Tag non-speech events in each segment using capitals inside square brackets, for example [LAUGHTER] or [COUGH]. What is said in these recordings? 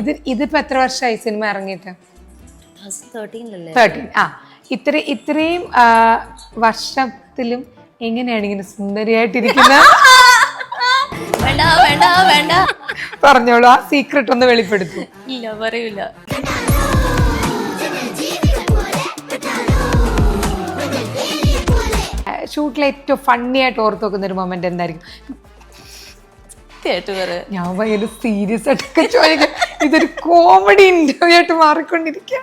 ഇത് ഇതിപ്പോ എത്ര വർഷമായി സിനിമ ഇറങ്ങിയിട്ട്? തേർട്ടീൻ ആ. ഇത്ര ഇത്രയും വർഷത്തിലും എങ്ങനെയാണ് ഇങ്ങനെ സുന്ദരിയായിട്ടിരിക്കുന്നത് [LAUGHS] വേണ്ട വേണ്ട വേണ്ട. പറഞ്ഞോളൂ ആ സീക്രട്ട് ഒന്ന് വെളിപ്പെടുത്തു. ഇല്ല പറയൂല. ഷൂട്ടിൽ ഏറ്റവും ഫണ്ണി ആയിട്ട് ഓർത്ത് വെക്കുന്ന ഒരു മൊമെന്റ് എന്തായിരിക്കും? ഞാൻ ഭയങ്കര സീരിയസ് ആയിട്ടൊക്കെ ചോദിക്കാം. ഇതൊരു കോമഡി ഇന്റർവ്യൂ ആയിട്ട് മാറിക്കൊണ്ടിരിക്കുക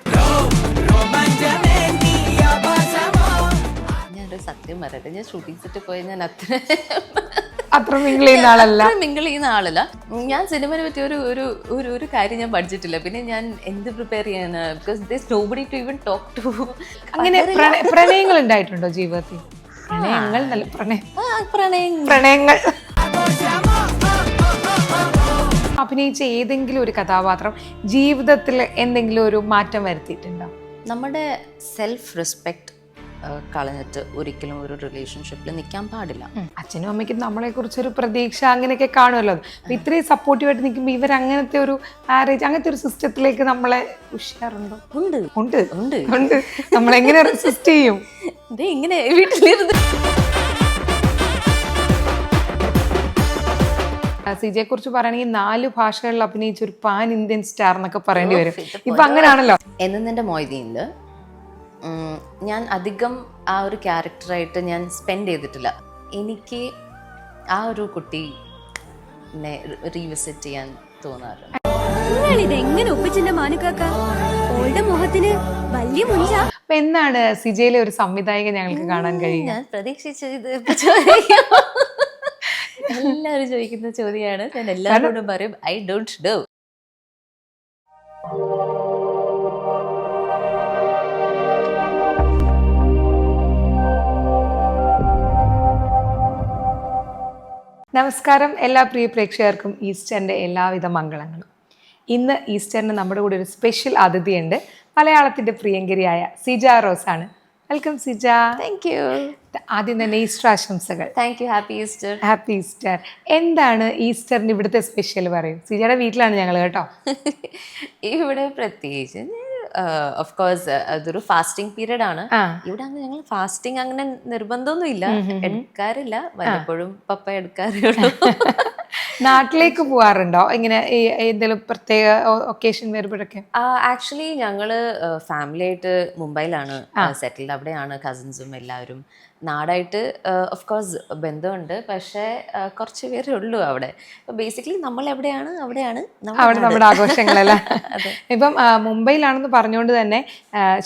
ഞാനൊരു സത്യം പറയട്ടെ ഞാൻ ഷൂട്ടിംഗ് സെറ്റ് പോയി ഞാൻ അത്ര അത്ര നിങ്ങൾ ചെയ്യുന്ന ആളല്ല. മിങ്കിൾ ചെയ്യുന്ന ആളല്ല. ഞാൻ സിനിമയെ പറ്റി ഒരു ഒരു ഒരു ഒരു കാര്യം ഞാൻ പഠിച്ചിട്ടില്ല. പിന്നെ ഞാൻ എന്ത് പ്രിപ്പയർ ചെയ്യാന്? Because this nobody to even talk to അങ്ങനെ പ്രണയങ്ങൾ ഉണ്ടായിട്ടുണ്ടോ ജീവിതത്തിൽ? പ്രണയങ്ങൾ നല്ല പ്രണയം. പ്രണയങ്ങൾ. പ്രണയങ്ങൾ. അഭിനയിച്ച ഏതെങ്കിലും ഒരു കഥാപാത്രം ജീവിതത്തിൽ എന്തെങ്കിലും ഒരു മാറ്റം വരുത്തിയിട്ടുണ്ടോ? നമ്മുടെ സെൽഫ് റെസ്പെക്ട് കളഞ്ഞിട്ട് ഒരിക്കലും ഒരു റിലേഷൻഷിപ്പിൽ നിൽക്കാൻ പാടില്ല. അച്ഛനും അമ്മയ്ക്കും നമ്മളെ കുറിച്ചൊരു പ്രതീക്ഷ അങ്ങനെയൊക്കെ കാണുമല്ലോ. അപ്പൊ ഇത്രയും സപ്പോർട്ടീവായിട്ട് നിൽക്കുമ്പോൾ ഇവർ അങ്ങനത്തെ ഒരു മാരേജ് അങ്ങനത്തെ ഒരു സിസ്റ്റത്തിലേക്ക് നമ്മളെ ഉഷാറുണ്ടോ ഉണ്ട്. ഉണ്ട്. ഉണ്ട്. ഉണ്ട്. നമ്മളെങ്ങനെ റെസിസ്റ്റ് ചെയ്യും? ഇങ്ങനെ വീട്ടിലിരുന്ന് സിജയെ കുറിച്ച് പറയുകയാണെങ്കിൽ നാല് ഭാഷകളിൽ അഭിനയിച്ച ഒരു പാൻ ഇന്ത്യൻ സ്റ്റാർ എന്നൊക്കെ പറയേണ്ടി വരും. ഇപ്പൊ അങ്ങനെയാണല്ലോ എന്നെ മൊയ്തീനിൽ ഞാൻ അധികം ആ ഒരു ക്യാരക്ടറായിട്ട് ഞാൻ സ്പെൻഡ് ചെയ്തിട്ടില്ല. എനിക്ക് ആ ഒരു കുട്ടി റീവിസിറ്റ് ചെയ്യാൻ തോന്നാറുണ്ട്. അപ്പൊ എന്നാണ് സിജയിലെ ഒരു സംവിധായകൻ ഞങ്ങൾക്ക് കാണാൻ കഴിയും ഞാൻ പ്രതീക്ഷിച്ചത്. എല്ലാവരും ചോദിക്കുന്ന ചോദ്യമാണ്. ഞാൻ എല്ലാവരോടും പറയും ഐ ഡോണ്ട് ഡോ നമസ്കാരം എല്ലാ പ്രിയ പ്രേക്ഷകർക്കും ഈസ്റ്ററിന്റെ എല്ലാവിധ മംഗളങ്ങളും. ഇന്ന് ഈസ്റ്ററിന് നമ്മുടെ കൂടെ ഒരു സ്പെഷ്യൽ അതിഥിയുണ്ട്. മലയാളത്തിന്റെ പ്രിയങ്കരിയായ സിജ റോസ് ആണ് വെൽക്കം സിജ. താങ്ക് യു ആദ്യം തന്നെ ഈസ്റ്റർ ആശംസകൾ thank you happy Easter happy Easter എന്താണ് ഈസ്റ്ററിന് ഇവിടുത്തെ സ്പെഷ്യൽ പറയും? സിജയുടെ വീട്ടിലാണ് ഞങ്ങൾ കേട്ടോ. [LAUGHS] ഇവിടെ പ്രത്യേകിച്ച് ഓഫ് കോഴ്സ് അതൊരു ഫാസ്റ്റിംഗ് പീരീഡ് ആണ്. ഇവിടെ അങ്ങനെ ഞങ്ങൾ ഫാസ്റ്റിംഗ് അങ്ങനെ നിർബന്ധമൊന്നും ഇല്ല എടുക്കാറില്ല. വല്ലപ്പോഴും പപ്പ എടുക്കാറേ ഉള്ളൂ. [LAUGHS] നാട്ടിലേക്ക് പോവാറുണ്ടോ? ഇങ്ങനെ എന്തെങ്കിലും പ്രത്യേക ഒക്കേഷൻ വരുമ്പോഴൊക്കെ? ആക്ച്വലി ഞങ്ങൾ ഫാമിലി ആയിട്ട് മുംബൈയിലാണ് സെറ്റിൽഡ് അവിടെയാണ് കസിൻസും എല്ലാവരും. നാടായിട്ട് ഓഫ് കോഴ്സ് ബന്ധമുണ്ട്. പക്ഷേ കുറച്ച് പേരേ ഉള്ളൂ അവിടെ. ബേസിക്കലി നമ്മൾ എവിടെയാണ്? അവിടെയാണ് അവിടെ നമ്മുടെ ആഘോഷങ്ങളെല്ലാം? [LAUGHS] ഇപ്പം മുംബൈയിലാണെന്ന് പറഞ്ഞുകൊണ്ട് തന്നെ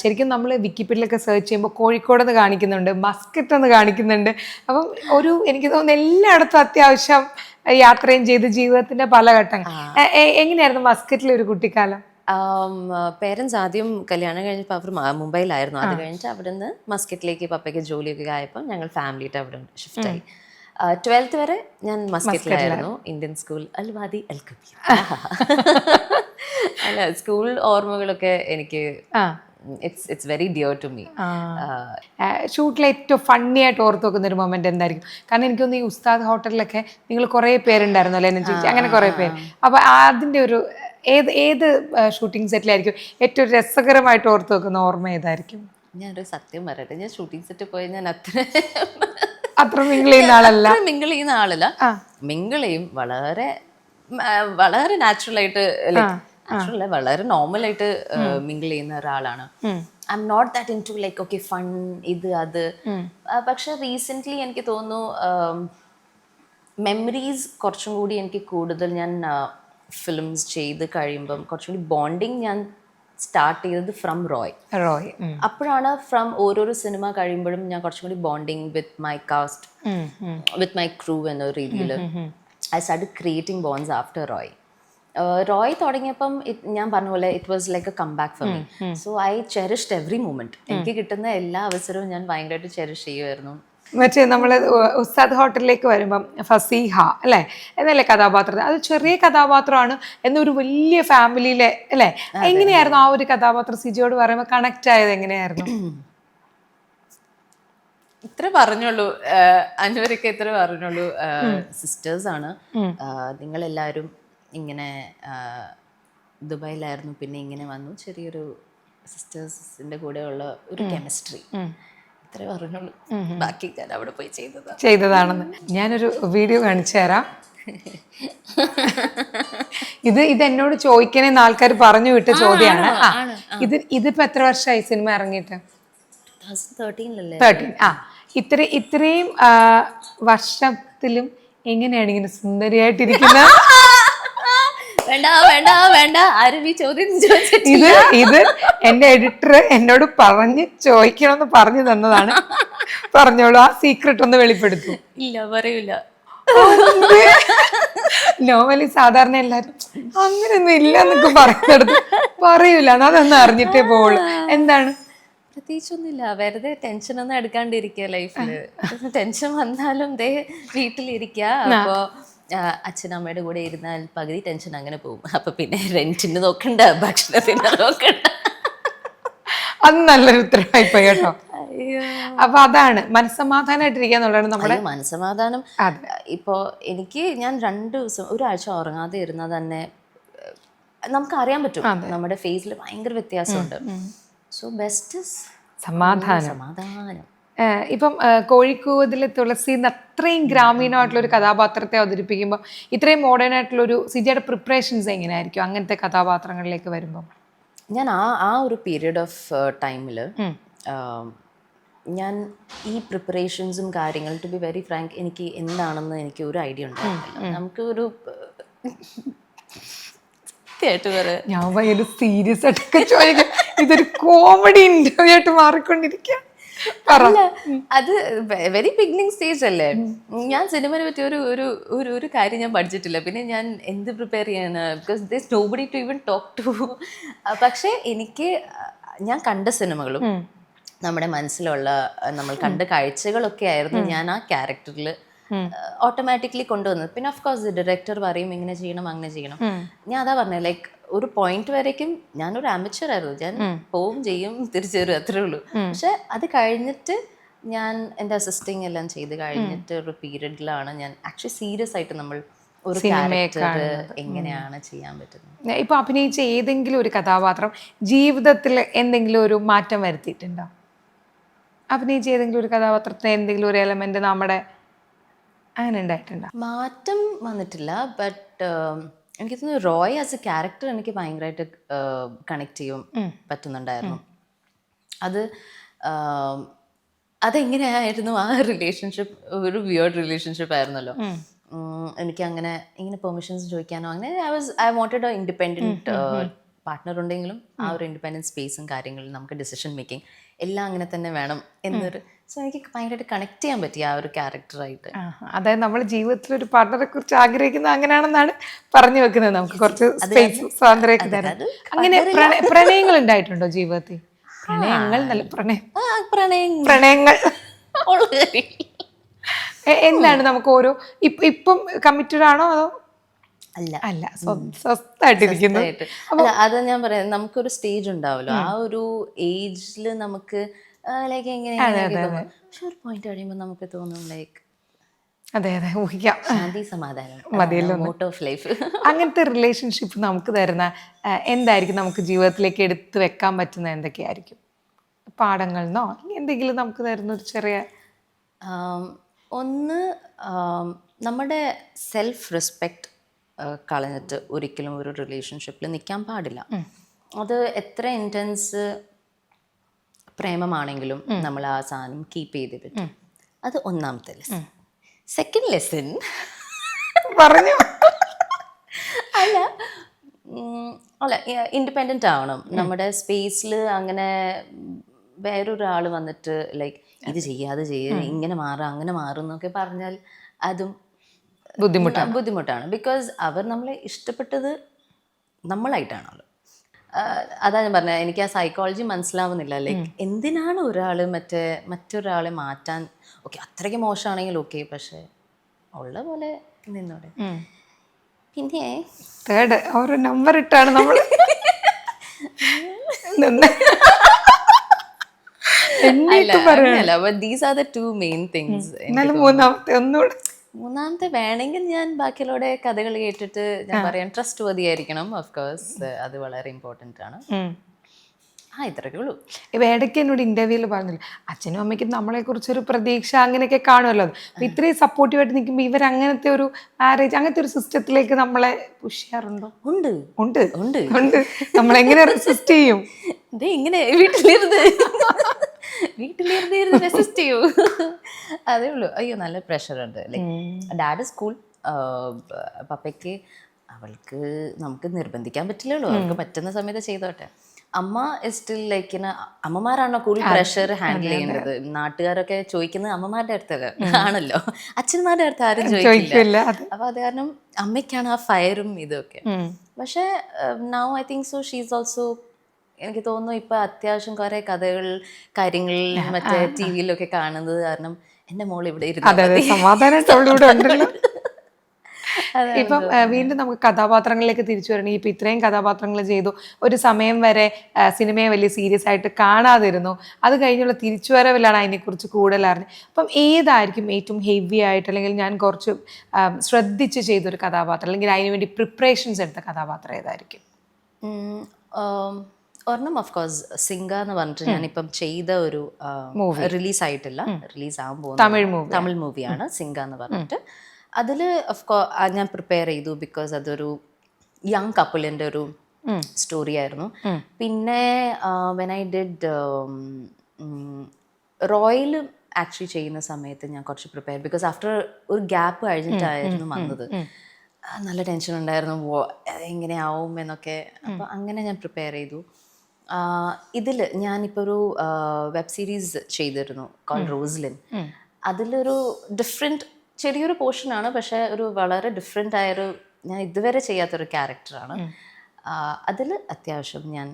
ശരിക്കും നമ്മൾ വിക്കിപീഡിയയിലൊക്കെ സെർച്ച് ചെയ്യുമ്പോൾ കോഴിക്കോട് എന്ന് കാണിക്കുന്നുണ്ട് മസ്കറ്റ് എന്ന് കാണിക്കുന്നുണ്ട്. അപ്പം ഒരു എനിക്ക് തോന്നുന്നു എല്ലായിടത്തും അത്യാവശ്യം യാത്രയും ചെയ്ത് ജീവിതത്തിന്റെ പല ഘട്ടങ്ങൾ. എങ്ങനെയായിരുന്നു മസ്കറ്റിലെ ഒരു കുട്ടിക്കാലം? പേരൻസ് ആദ്യം കല്യാണം കഴിഞ്ഞപ്പോൾ അവർ മുംബൈയിലായിരുന്നു. അത് കഴിഞ്ഞിട്ട് അവിടെ നിന്ന് മസ്കറ്റിലേക്ക് പപ്പയ്ക്ക് ജോലിയൊക്കെ ആയപ്പോൾ ഞങ്ങൾ ഫാമിലിയായിട്ട് അവിടെ ഷിഫ്റ്റ് ആയി. ട്വൽത്ത് വരെ ഞാൻ മസ്കറ്റിലായിരുന്നു. Indian school Al Wadi Al Kabir [LAUGHS] അല്ല സ്കൂൾ ഓർമ്മകളൊക്കെ എനിക്ക് it's it's very dear to me ഷൂട്ടിൽ ഏറ്റവും ഫണ്ണി ആയിട്ട് ഓർത്ത് വെക്കുന്ന ഒരു മൊമെന്റ് എന്തായിരിക്കും? കാരണം എനിക്കൊന്ന് ഈ ഉസ്താദ് ഹോട്ടലിലൊക്കെ നിങ്ങൾ കുറേ പേരുണ്ടായിരുന്നു അല്ലേ എന്നെ ചേച്ചി അങ്ങനെ കുറേ പേര്. അപ്പൊ അതിന്റെ ഒരു ഏത് ഏത് ഷൂട്ടിംഗ് സെറ്റിലായിരിക്കും ഏറ്റവും രസകരമായിട്ട് ഓർത്ത് വെക്കുന്ന ഓർമ്മ ഏതായിരിക്കും? ഞാനൊരു സത്യം പറയട്ടെ. ഞാൻ ഷൂട്ടിംഗ് സെറ്റ് പോയി ഞാൻ അത്ര അത്ര മിങ്കിൾ ചെയ്യുന്ന ആളല്ല. മിങ്കിൾ ചെയ്യുന്ന ആളല്ല. മിങ്കിൾ ചെയ്യും. വളരെ വളരെ നാച്ചുറൽ ആയിട്ട് നാച്ചുറൽ വളരെ നോർമൽ ആയിട്ട് മിങ്കിൾ ചെയ്യുന്ന ഒരാളാണ്. I'm not that into like okay fun ഇത് അത്. പക്ഷെ റീസെന്റ്ലി എനിക്ക് തോന്നുന്നു മെമ്മറീസ് കുറച്ചും കൂടി എനിക്ക് കൂടുതൽ ഞാൻ ഫിലിംസ് ചെയ്ത് കഴിയുമ്പം കുറച്ചും കൂടി ബോണ്ടിങ് ഞാൻ സ്റ്റാർട്ട് ചെയ്തത് ഫ്രം റോയ് റോയ്. അപ്പോഴാണ് ഫ്രം ഓരോരോ സിനിമ കഴിയുമ്പോഴും ഞാൻ കുറച്ചും കൂടി bonding with my cast. With my crew എന്ന രീതിയിൽ I start creating bonds after Roy Roy തുടങ്ങിയപ്പം ഞാൻ പറഞ്ഞ പോലെ it was like a come back for me so I cherished every moment എനിക്ക് കിട്ടുന്ന എല്ലാ അവസരവും ഞാൻ ഭയങ്കരമായിട്ട് ചെറിഷ് ചെയ്യുമായിരുന്നു മറ്റേ നമ്മൾ ഉസ്താദ് ഹോട്ടലിലേക്ക് വരുമ്പം ഫസീഹ അല്ലേ? എന്നല്ലേ കഥാപാത്രം? അത് ചെറിയ കഥാപാത്രമാണ് എന്നൊരു വലിയ ഫാമിലിയിലെ അല്ലേ? എങ്ങനെയായിരുന്നു ആ ഒരു കഥാപാത്രം? സിജിയോട് പറയുമ്പോൾ കണക്ട് ആയത് എങ്ങനെയായിരുന്നു? ഇത്ര പറഞ്ഞുള്ളൂ. അനുവരൊക്കെ ഇത്ര പറഞ്ഞുള്ളൂ. സിസ്റ്റേഴ്സ് ആണ്. നിങ്ങൾ എല്ലാവരും ഇങ്ങനെ ദുബായിലായിരുന്നു പിന്നെ ഇങ്ങനെ വന്നു. ചെറിയൊരു സിസ്റ്റേഴ്സിന്റെ കൂടെയുള്ള ഒരു കെമിസ്ട്രി. ഇത്രേ പറഞ്ഞുള്ളൂ. ബാക്കി ഞാൻ അവിടെ പോയി ചെയ്തത്. ചെയ്തതാണെന്ന്. ഞാനൊരു വീഡിയോ കാണിച്ചു തരാം. ഇത് ഇത് എന്നോട് ചോദിക്കണേന്ന് ആൾക്കാർ പറഞ്ഞു വിട്ട ചോദ്യമാണ് ഇത് ഇതിപ്പോ എത്ര വർഷമായി സിനിമ ഇറങ്ങിയിട്ട്? തേർട്ടീൻ ആ. ഇത്ര ഇത്രയും വർഷത്തിലും എങ്ങനെയാണ് ഇങ്ങനെ സുന്ദരിയായിട്ടിരിക്കുന്നത്? [LAUGHS] വേണ്ട വേണ്ട വേണ്ട. ആരും ഈ ചോദ്യം ഇത് ഇത് എന്റെ എഡിറ്റർ എന്നോട് പറഞ്ഞ് ചോദിക്കണമെന്ന് പറഞ്ഞു തന്നതാണ്. പറഞ്ഞോളൂ ആ സീക്രട്ട് ഒന്ന് വെളിപ്പെടുത്തു. ഇല്ല പറയൂല. നോർമലി സാധാരണ എല്ലാരും അങ്ങനെയൊന്നും ഇല്ല എന്നൊക്കെ പറയുന്നിടത്ത് പറയൂല അതൊന്നും അറിഞ്ഞിട്ടേ പോവുള്ളൂ. എന്താണ്? പ്രത്യേകിച്ചൊന്നുമില്ല വെറുതെ ടെൻഷൻ ഒന്നും എടുക്കാണ്ടിരിക്കുക ലൈഫിൽ ടെൻഷൻ വന്നാലും ദേ വീട്ടിലിരിക്കുക അപ്പോ അച്ഛനമ്മയുടെ കൂടെ ഇരുന്നാൽ പകുതി ടെൻഷൻ അങ്ങനെ പോകും. അപ്പൊ പിന്നെ റെന്റിന് നോക്കണ്ട ഭക്ഷണത്തിന് നോക്കണ്ട. അത് നല്ലൊരു ഉത്തരവായിപ്പോയി കേട്ടോ. അപ്പൊ അതാണ് മനസ്സമാധാനമായിട്ടിരിക്കുക എന്നുള്ളതാണ് നമ്മുടെ മനസ്സമാധാനം. ഇപ്പോ എനിക്ക് ഞാൻ രണ്ട് ദിവസം ഒരാഴ്ച ഉറങ്ങാതെ ഇരുന്നാൽ തന്നെ നമുക്ക് അറിയാൻ പറ്റും. നമ്മുടെ ഫേസിൽ ഭയങ്കര വ്യത്യാസമുണ്ട്. സോ ബെസ്റ്റ് സമാധാനം. സമാധാനം. ഇപ്പം ഏഹ് കോഴിക്കോതിലെ തുളസി എന്ന് അത്രയും ഗ്രാമീണമായിട്ടുള്ള ഒരു കഥാപാത്രത്തെ അവതരിപ്പിക്കുമ്പോൾ ഇത്രയും മോഡേൺ ആയിട്ടുള്ള ഒരു സിജിയുടെ പ്രിപ്പറേഷൻസ് എങ്ങനെയായിരിക്കും അങ്ങനത്തെ കഥാപാത്രങ്ങളിലേക്ക് വരുമ്പോൾ ഞാൻ ആ ആ ഒരു പീരീഡ് ഓഫ് ടൈമിൽ ഞാൻ ഈ പ്രിപ്പറേഷൻസും കാര്യങ്ങളും ടു ബി വെരി ഫ്രാങ്ക് എനിക്ക് എന്താണെന്ന് എനിക്ക് ഒരു ഐഡിയ ഉണ്ട് നമുക്ക് ഒരു ഞാൻ ഭയങ്കര സീരിയസ് ആയിട്ടൊക്കെ ചോദിക്കാം. ഇതൊരു കോമഡി ഇന്റർവ്യൂ ആയിട്ട് മാറിക്കൊണ്ടിരിക്കുക അല്ല അത് വെരി ബിഗിനിങ് സ്റ്റേജ് അല്ലേ? ഞാൻ സിനിമയെ പറ്റി ഒരു ഒരു ഒരു ഒരു കാര്യം ഞാൻ പഠിച്ചിട്ടില്ല. പിന്നെ ഞാൻ എന്ത് പ്രിപ്പയർ ചെയ്യാനാണ് because this nobody to even talk to പക്ഷേ എനിക്ക് ഞാൻ കണ്ട സിനിമകളും നമ്മുടെ മനസ്സിലുള്ള നമ്മൾ കണ്ട കാഴ്ചകളൊക്കെ ആയിരുന്നു ഞാൻ ആ ക്യാരക്ടറിൽ ഓട്ടോമാറ്റിക്കലി കൊണ്ടുവന്നത്. പിന്നെ ഓഫ് കോഴ്സ് ഡയറക്ടർ പറയും ഇങ്ങനെ ചെയ്യണം അങ്ങനെ ചെയ്യണം. ഞാൻ അതാ പറഞ്ഞത് ലൈക്ക് ഒരു പോയിന്റ് വരേക്കും ഞാനൊരു amateur ആയിരുന്നു. ഞാൻ പോവും ചെയ്യും തിരിച്ചു വരും അത്രേ ഉള്ളൂ. പക്ഷെ അത് കഴിഞ്ഞിട്ട് ഞാൻ എന്റെ അസിസ്റ്റിംഗ് എല്ലാം ചെയ്ത് കഴിഞ്ഞിട്ട് ഒരു പീരീഡിലാണ് ഞാൻ ആക്ച്വലി സീരിയസ് ആയിട്ട് നമ്മൾ ഒരു ക്യാരക്ടർ എങ്ങനെയാണ് ചെയ്യാൻ പറ്റുന്നത്. ഇപ്പൊ അഭിനയിച്ച ഏതെങ്കിലും ഒരു കഥാപാത്രം ജീവിതത്തിൽ എന്തെങ്കിലും ഒരു മാറ്റം വരുത്തിയിട്ടുണ്ടോ? അഭിനയിച്ച ഏതെങ്കിലും ഒരു കഥാപാത്രത്തിന് എന്തെങ്കിലും ഒരു എലമെന്റ് നമ്മുടെ അങ്ങനെ ഉണ്ടായിട്ടുണ്ടോ? മാറ്റം വന്നിട്ടില്ല ബട്ട് എനിക്ക് തോന്നുന്നു റോയ് ആസ് എ ക്യാരക്ടർ എനിക്ക് ഭയങ്കരമായിട്ട് കണക്ട് ചെയ്യും പറ്റുന്നുണ്ടായിരുന്നു. അത് അതെങ്ങനെയായിരുന്നു ആ റിലേഷൻഷിപ്പ് ഒരു വിയേർഡ് റിലേഷൻഷിപ്പ് ആയിരുന്നല്ലോ. എനിക്ക് അങ്ങനെ ഇങ്ങനെ പെർമിഷൻസ് ചോദിക്കാനോ അങ്ങനെ I was I wanted independent partner ഉണ്ടെങ്കിലും ആ ഒരു ഇൻഡിപെൻഡന്റ് സ്പേസും കാര്യങ്ങളും നമുക്ക് ഡിസിഷൻ മേക്കിംഗ് എല്ലാം അങ്ങനെ തന്നെ വേണം എന്നൊരു സോ എനിക്ക് ഭയങ്കരമായിട്ട് കണക്ട് ചെയ്യാൻ പറ്റി ആ ഒരു ക്യാരക്ടറായിട്ട്. അതായത് നമ്മൾ ജീവിതത്തിൽ ഒരു പാർട്ണറെ കുറിച്ച് ആഗ്രഹിക്കുന്നത് അങ്ങനെയാണെന്നാണ് പറഞ്ഞു വെക്കുന്നത് നമുക്ക് കുറച്ച് സ്പേസ് സ്വാതന്ത്ര്യമൊക്കെ തരാം അങ്ങനെ പ്രണയങ്ങൾ ഉണ്ടായിട്ടുണ്ടോ ജീവിതത്തിൽ? പ്രണയങ്ങൾ നല്ല പ്രണയം പ്രണയങ്ങൾ. എന്താണ് നമുക്ക് ഓരോ ഇപ്പൊ ഇപ്പം കമ്മിറ്റഡ് ആണോ അതോ അല്ല. അല്ല സ്വ- സ്വസ്ഥായിട്ടിരിക്കുന്നു. അല്ല അത് ഞാൻ പറയാം. നമുക്കൊരു സ്റ്റേജ് ഉണ്ടാവല്ലോ. ആ ഒരു ഏജിൽ നമുക്ക് ലൈക്ക് എങ്ങനെ പക്ഷെ ഒരു പോയിന്റ് കഴിയുമ്പോൾ നമുക്ക് തോന്നും ലൈക്ക് അതെ അതെ ഊഹിക്കാം. ശാന്തി സമാധാനം. മോട്ടോ ഓഫ് ലൈഫ് അങ്ങനത്തെ റിലേഷൻഷിപ്പ് നമുക്ക് തരുന്ന എന്തായിരിക്കും നമുക്ക് ജീവിതത്തിലേക്ക് എടുത്തു വെക്കാൻ പറ്റുന്ന എന്തൊക്കെയായിരിക്കും? പാഠങ്ങൾ എന്നോ എന്തെങ്കിലും നമുക്ക് തരുന്ന ഒരു ചെറിയ ഒന്ന് നമ്മുടെ സെൽഫ് റെസ്പെക്റ്റ് കളഞ്ഞിട്ട് ഒരിക്കലും ഒരു റിലേഷൻഷിപ്പിൽ നിൽക്കാൻ പാടില്ല. അത് എത്ര ഇന്റൻസ് പ്രേമമാണെങ്കിലും നമ്മൾ ആ സാധനം കീപ്പ് ചെയ്ത് പറ്റും അത് ഒന്നാമത്തെ ലെസൺ സെക്കൻഡ് ലെസൺ പറഞ്ഞു. അല്ല അല്ല ഇൻഡിപെൻഡന്റ് ആവണം. നമ്മുടെ സ്പേസിൽ അങ്ങനെ വേറൊരാൾ വന്നിട്ട് ലൈക്ക് ഇത് ചെയ്യുക അത് ചെയ്യുക ഇങ്ങനെ മാറുക അങ്ങനെ മാറും എന്നൊക്കെ പറഞ്ഞാൽ അതും ബുദ്ധിമുട്ടാണ്. ബുദ്ധിമുട്ടാണ്. ബിക്കോസ് അവർ നമ്മളെ ഇഷ്ടപ്പെട്ടത് നമ്മളായിട്ടാണല്ലോ. അതാ ഞാൻ പറഞ്ഞത് എനിക്ക് ആ സൈക്കോളജി മനസ്സിലാവുന്നില്ല. ലൈക്ക് എന്തിനാണ് ഒരാൾ മറ്റേ മറ്റൊരാളെ മാറ്റാൻ ഓക്കെ അത്രയ്ക്ക് മോശമാണെങ്കിൽ ഓക്കെ പക്ഷേ ഉള്ള പോലെ നിന്നോടെ. പിന്നെ തേർഡ് ഓരോ നമ്പർ ഇട്ടാണ് നമ്മൾ [LAUGHS] എന്നിട്ട് but these are the two main things എന്നാലും മൂന്നാമത്തെ ഒന്നുകൂടെ മൂന്നാമത്തെ വേണമെങ്കിൽ ഞാൻ ബാക്കിയുള്ളവരുടെ കഥകൾ കേട്ടിട്ട് ഞാൻ പറയാം. ട്രസ്റ്റ് വതി ആയിരിക്കണം ഓഫ്കോഴ്സ് അത് വളരെ ഇമ്പോർട്ടന്റ് ആണ്. ആ ഇത്രയൊക്കെ ഉള്ളൂ. ഇപ്പം ഇടയ്ക്ക് എന്നോട് ഇന്റർവ്യൂവിൽ പറഞ്ഞില്ല അച്ഛനും അമ്മയ്ക്കും നമ്മളെ കുറിച്ചൊരു പ്രതീക്ഷ അങ്ങനെയൊക്കെ കാണുമല്ലോ. അപ്പം ഇത്രയും സപ്പോർട്ടീവായിട്ട് നിൽക്കുമ്പോൾ ഇവർ അങ്ങനത്തെ ഒരു മാരേജ് അങ്ങനത്തെ ഒരു സിസ്റ്റത്തിലേക്ക് നമ്മളെ പുഷ് ചെയ്യാറുണ്ടോ? ഉണ്ട്. ഉണ്ട്. ഉണ്ട്. ഉണ്ട്. നമ്മളെങ്ങനെ റെസിസ്റ്റ് ചെയ്യും? ഇതേ ഇങ്ങനെ വീട്ടിലിരുന്ന്. വീട്ടിലിരുന്ന് ഇരുന്ന് റെസിസ്റ്റ് ചെയ്യൂ. അതേ ഉള്ളൂ. അയ്യോ നല്ല പ്രഷറുണ്ട് ഡാഡ് സ്കൂൾ പപ്പയ്ക്ക് അവൾക്ക് നമുക്ക് നിർബന്ധിക്കാൻ പറ്റില്ലല്ലോ അവൾക്ക് പറ്റുന്ന സമയത്ത് ചെയ്തോട്ടെ. അമ്മ സ്റ്റിൽ ലൈക്ക് അമ്മമാരാണോ കൂടുതൽ പ്രഷർ ഹാൻഡിൽ ചെയ്യേണ്ടത് നാട്ടുകാരൊക്കെ ചോദിക്കുന്നത് അമ്മമാരുടെ അടുത്തല്ല ആണല്ലോ. അച്ഛന്മാരുടെ അടുത്ത് ആരും ചോദിക്കില്ല. അപ്പൊ അത് കാരണം അമ്മയ്ക്കാണ് ആ ഫയറും ഇതൊക്കെ. പക്ഷേ now I think so she's also എനിക്ക് തോന്നുന്നു ഇപ്പൊ അത്യാവശ്യം കുറെ കഥകൾ കാര്യങ്ങൾ മറ്റേ ടി വിയിലൊക്കെ കാണുന്നത് കാരണം എന്റെ മോൾ ഇവിടെ സമാധാനമായിട്ട് ഇപ്പം വീണ്ടും നമുക്ക് കഥാപാത്രങ്ങളിലേക്ക് തിരിച്ചു വരണം. ഇപ്പൊ ഇത്രയും കഥാപാത്രങ്ങൾ ചെയ്തു. ഒരു സമയം വരെ സിനിമയെ വലിയ സീരിയസ് ആയിട്ട് കാണാതിരുന്നു. അത് കഴിഞ്ഞുള്ള തിരിച്ചുവരവിലാണ് അതിനെക്കുറിച്ച് കൂടുതൽ അറിഞ്ഞത് അപ്പം ഏതായിരിക്കും ഏറ്റവും ഹെവി ആയിട്ട് അല്ലെങ്കിൽ ഞാൻ കുറച്ച് ശ്രദ്ധിച്ച് ചെയ്തൊരു കഥാപാത്രം അല്ലെങ്കിൽ അതിനുവേണ്ടി പ്രിപ്പറേഷൻസ് എടുത്ത കഥാപാത്രം ഏതായിരിക്കും? ഒരെണ്ണം ഓഫ് കോഴ്സ് സിംഗ എന്ന് പറഞ്ഞിട്ട് ഞാനിപ്പം ചെയ്ത ഒരു റിലീസ് ആയിട്ടില്ല. റിലീസ് ആകാൻ പോകുന്ന തമിഴ് മൂവി തമിഴ് മൂവിയാണ് സിംഗ എന്ന് പറഞ്ഞിട്ട്. അതിൽ ഓഫ് കോ ഞാൻ പ്രിപ്പയർ ചെയ്തു ബിക്കോസ് അതൊരു യങ് കപ്പിളിന്റെ ഒരു സ്റ്റോറി ആയിരുന്നു. പിന്നെ when I did royal actually ചെയ്യുന്ന സമയത്ത് ഞാൻ കുറച്ച് പ്രിപ്പയർ ബിക്കോസ് ആഫ്റ്റർ ഒരു ഗ്യാപ്പ് കഴിഞ്ഞിട്ടായിരുന്നു വന്നത്. നല്ല ടെൻഷൻ ഉണ്ടായിരുന്നു. എങ്ങനെയാവും എന്നൊക്കെ. അപ്പോൾ അങ്ങനെ ഞാൻ പ്രിപ്പയർ ചെയ്തു. ഇതിൽ ഞാനിപ്പോൾ ഒരു വെബ് സീരീസ് ചെയ്തിരുന്നു കോൾ റോസ്ലിൻ അതിലൊരു ഡിഫറെന്റ് ചെറിയൊരു പോർഷനാണ് പക്ഷേ ഒരു വളരെ ഡിഫറെന്റ് ആയൊരു ഞാൻ ഇതുവരെ ചെയ്യാത്തൊരു ക്യാരക്ടറാണ് അതിൽ അത്യാവശ്യം ഞാൻ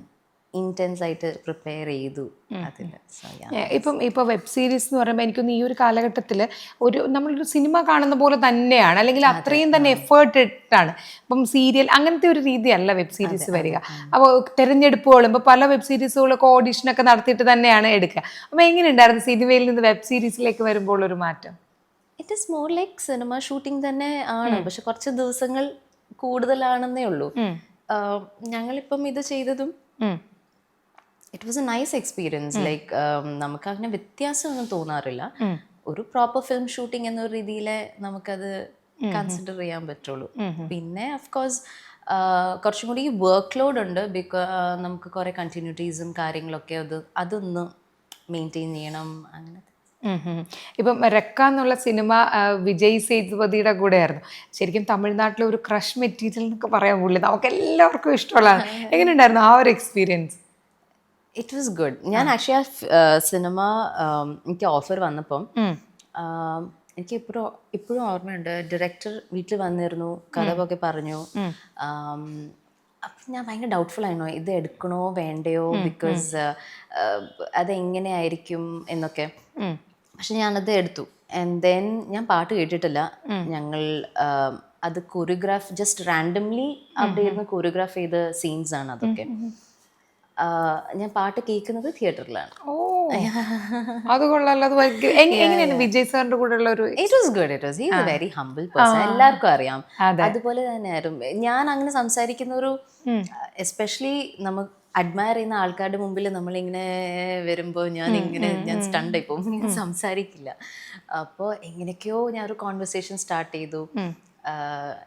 ഇന്റൻസ് ആയിട്ട് പ്രിപ്പയർ ചെയ്തു ഇപ്പം ഇപ്പോൾ വെബ് സീരീസ് എന്ന് പറയുമ്പോൾ എനിക്കൊന്ന് ഈ ഒരു കാലഘട്ടത്തിൽ ഒരു നമ്മളൊരു സിനിമ കാണുന്ന പോലെ തന്നെയാണ്. അല്ലെങ്കിൽ അത്രയും തന്നെ എഫേർട്ട് ഇട്ടാണ്. ഇപ്പം സീരിയൽ അങ്ങനത്തെ ഒരു രീതിയല്ല വെബ് സീരീസ് വരിക. അപ്പോൾ തിരഞ്ഞെടുപ്പുകളും ഇപ്പോൾ പല വെബ് സീരീസുകളൊക്കെ ഓഡിഷനൊക്കെ നടത്തിയിട്ട് തന്നെയാണ് എടുക്കുക. അപ്പോൾ എങ്ങനെയുണ്ടായിരുന്നു സിനിമയിൽ നിന്ന് വെബ് സീരീസിലേക്ക് വരുമ്പോൾ ഒരു മാറ്റം? It is more like cinema shooting തന്നെ ആണ്. പക്ഷെ കുറച്ച് ദിവസങ്ങൾ കൂടുതലാണെന്നേ ഉള്ളൂ. ഞങ്ങളിപ്പം ഇത് ചെയ്തതും. It was a nice experience like നമുക്ക് അങ്ങനെ വ്യത്യാസമൊന്നും തോന്നാറില്ല. ഒരു പ്രോപ്പർ ഫിലിം ഷൂട്ടിംഗ് എന്ന രീതിയിലെ നമുക്കത് കൺസിഡർ ചെയ്യാൻ പറ്റുള്ളൂ. പിന്നെ അഫ്കോഴ്സ് കുറച്ചും കൂടി വർക്ക് ലോഡ് ഉണ്ട് ബിക്കോ നമുക്ക് കുറേ കണ്ടിന്യൂറ്റീസും കാര്യങ്ങളൊക്കെ അത് അതൊന്ന് മെയിന്റെയിൻ ചെയ്യണം. അങ്ങനെ. ഇപ്പം റെക്ക എന്നുള്ള സിനിമ വിജയ് സേതുപതിയുടെ കൂടെ ആയിരുന്നു ശരിക്കും തമിഴ്നാട്ടിലെ ഒരു ക്രഷ് മെറ്റീരിയൽ എന്നൊക്കെ പറയാൻ പുള്ളി നമുക്ക് എല്ലാവർക്കും ഇഷ്ടമുള്ളതാണ്. [LAUGHS] എങ്ങനെയുണ്ടായിരുന്നു ആ ഒരു എക്സ്പീരിയൻസ് ഇറ്റ് വാസ് ഗുഡ് ഞാൻ ആക്ച്വലി ആ സിനിമ എനിക്ക് ഓഫർ വന്നപ്പം ആം, എനിക്ക് ഇപ്പോഴും ഇപ്പോഴും ഓർമ്മയുണ്ട്. ഡയറക്ടർ വീട്ടിൽ വന്നിരുന്നു കഥപൊക്കെ പറഞ്ഞു. അപ്പം ഞാൻ ഭയങ്കര ഡൗട്ട്ഫുൾ ആയിരുന്നു. ഇത് എടുക്കണോ വേണ്ടയോ? ബിക്കോസ് അതെങ്ങനെയായിരിക്കും എന്നൊക്കെ. പക്ഷെ ഞാനത് എടുത്തു. ആൻഡ് ദെൻ ഞാൻ പാട്ട് കേട്ടിട്ടില്ല. ഞങ്ങൾ അത് കൊറിയോഗ്രാഫ് ജസ്റ്റ് റാൻഡംലി അവിടെ ഇരുന്ന് കൊറിയോഗ്രാഫ് ചെയ്ത സീൻസ് ആണ് അതൊക്കെ. ഞാൻ പാട്ട് കേൾക്കുന്നത് തിയേറ്ററിലാണ്. ഓ. [LAUGHS] അത് കൊള്ളാലോ അത് എങ്ങനെയാണ് വിജയ് സാറിന്റെ കൂടെ ഉള്ള ഒരു it was good it was very humble person എല്ലാവർക്കും അറിയാം. അതുപോലെ തന്നെയായിരുന്നു ഞാൻ അങ്ങനെ സംസാരിക്കുന്ന ഒരു എസ്പെഷ്യലി നമുക്ക് അഡ്മയർ ചെയ്യുന്ന ആൾക്കാരുടെ മുമ്പിൽ നമ്മളിങ്ങനെ വരുമ്പോൾ ഞാൻ ഇങ്ങനെ ഞാൻ സ്റ്റണ്ട് ഇപ്പം ഞാൻ സംസാരിക്കില്ല. അപ്പോൾ എങ്ങനെയൊക്കെയോ ഞാൻ ഒരു കോൺവെർസേഷൻ സ്റ്റാർട്ട് ചെയ്തു.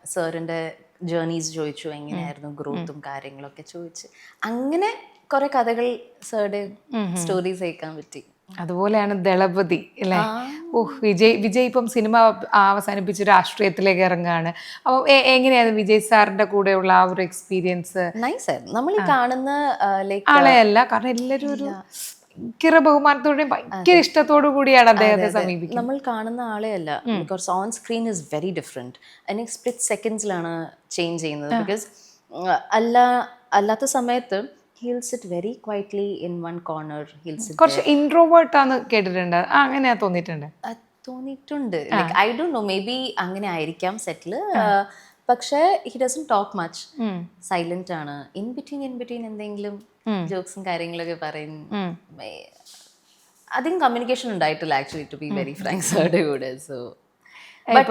സാറിന്റെ ജേർണീസ് ചോദിച്ചു എങ്ങനെയായിരുന്നു ഗ്രോത്തും കാര്യങ്ങളൊക്കെ ചോദിച്ച്. അങ്ങനെ കുറെ കഥകൾ സേർഡ് സ്റ്റോറീസ് കേൾക്കാൻ പറ്റി. അതുപോലെയാണ് ദളപതി അല്ലേ? ഓഹ് വിജയ് വിജയ് ഇപ്പം സിനിമ അവസാനിപ്പിച്ച് രാഷ്ട്രീയത്തിലേക്ക് ഇറങ്ങുകയാണ് അപ്പോൾ എങ്ങനെയാണ് വിജയ് സാറിന്റെ കൂടെയുള്ള ആ ഒരു എക്സ്പീരിയൻസ് നൈസ് നമ്മൾ ഈ കാണുന്ന ആളെയല്ല കാരണം എല്ലാരും ഒരു ഭയങ്കര ബഹുമാനത്തോടെയും ഭയങ്കര ഇഷ്ടത്തോടു കൂടിയാണ് അദ്ദേഹത്തെ സമീപിക്കുന്നത്. നമ്മൾ കാണുന്ന ആളെ അല്ല. Because on screen is very different അതിന് സ്പ്ലിറ്റ് സെക്കൻഡ്സിലാണ് ചേഞ്ച് ചെയ്യുന്നത്. ബിക്കോസ് അല്ല അല്ലാത്ത സമയത്ത് he'll sit very quietly in one corner he'll sit കുറച്ച് ഇൻട്രോവേർട്ട് ആണ് കേട്ടിട്ടുണ്ട്. അങ്ങനെയാ തോന്നിയിട്ടുണ്ട്. തോന്നിയിട്ടുണ്ട്. I don't know may be അങ്ങനെ ആയിരിക്കാം സെറ്റിൽ പക്ഷേ he doesn't talk much silent ആണ്. ഇൻ ബിറ്റ്വീൻ ഇൻ ബിറ്റ്വീൻ എന്തെങ്കിലും ജോക്സും കാര്യങ്ങളൊക്കെ പറയും. അധികം കമ്മ്യൂണിക്കേഷൻ ഉണ്ടായിട്ടില്ല actually to be very frank സാറുടെ കൂടെ. സോ ബട്ട്